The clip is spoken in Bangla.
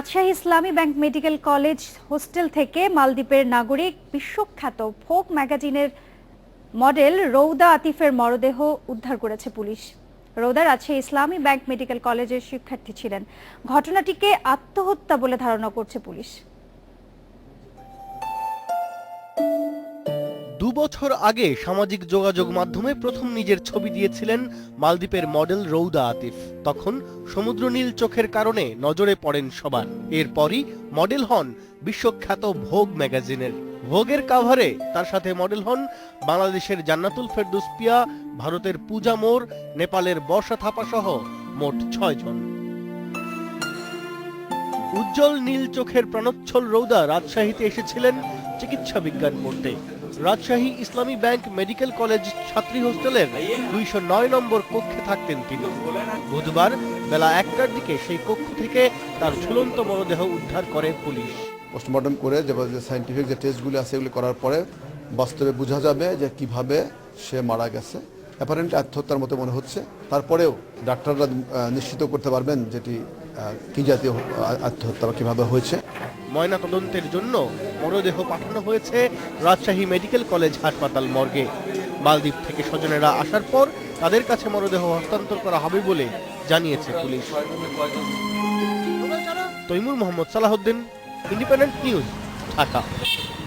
রাজশাহী ইসলামী ব্যাংক মেডিকেল কলেজ হোস্টেল থেকে মালদ্বীপের নাগরিক বিশ্বখ্যাত ফোক ম্যাগাজিনের মডেল রৌদা আতিফের মরদেহ উদ্ধার করেছে পুলিশ। রৌদা রাজশাহী ইসলামী ব্যাংক মেডিকেল কলেজের শিক্ষার্থী ছিলেন। ঘটনাটিকে আত্মহত্যা বলে ধারণা করছে পুলিশ। দু বছর আগে সামাজিক যোগাযোগ মাধ্যমে প্রথম নিজের ছবি দিয়েছিলেন মালদ্বীপের মডেল রৌদা আতিফ। তখন সমুদ্র নীল চোখের কারণে নজরে পড়েন সবার। এরপরই মডেল হন বিশ্বখ্যাত ভোগ ম্যাগাজিনের। ভোগের কাভারে তার সাথে মডেল হন বাংলাদেশের জান্নাতুল ফেরদৌস পিয়া, ভারতের পূজা মোর, নেপালের বর্ষা থাপা সহ মোট ছয় জন। উজ্জ্বল নীল চোখের প্রাণোচ্ছল রৌদা রাজশাহীতে এসেছিলেন চিকিৎসা বিজ্ঞান পড়তে রাজশাহী ইসলামী ব্যাংক মেডিকেল কলেজ ছাত্রী হোস্টেলের দুইশো নয় নম্বর কক্ষে থাকতেন তিনি। বুধবার বেলা একটার দিকে সেই কক্ষ থেকে তার ঝুলন্ত মরদেহ উদ্ধার করে পুলিশ। পোস্টমর্টম করে যে সাইন্টিফিক যে টেস্টগুলি আছে এগুলি করার পরে বাস্তবে বোঝা যাবে যে কীভাবে সে মারা গেছে। অ্যাপারেন্ট আত্মহত্যার মতো মনে হচ্ছে। তারপরেও ডাক্তাররা নিশ্চিত করতে পারবেন যেটি কি জাতীয় আত্মহত্যা বা কীভাবে হয়েছে? ময়না তদন্তের জন্য মরদেহ পাঠানো হয়েছে রাজশাহী মেডিকেল কলেজ হাসপাতাল মর্গে। মালদ্বীপ থেকে স্বজনেরা আসার পর তাদের কাছে মরদেহ হস্তান্তর করা হবে বলে জানিয়েছে police. Taimur Mohammad Salahuddin, independent news, Dhaka.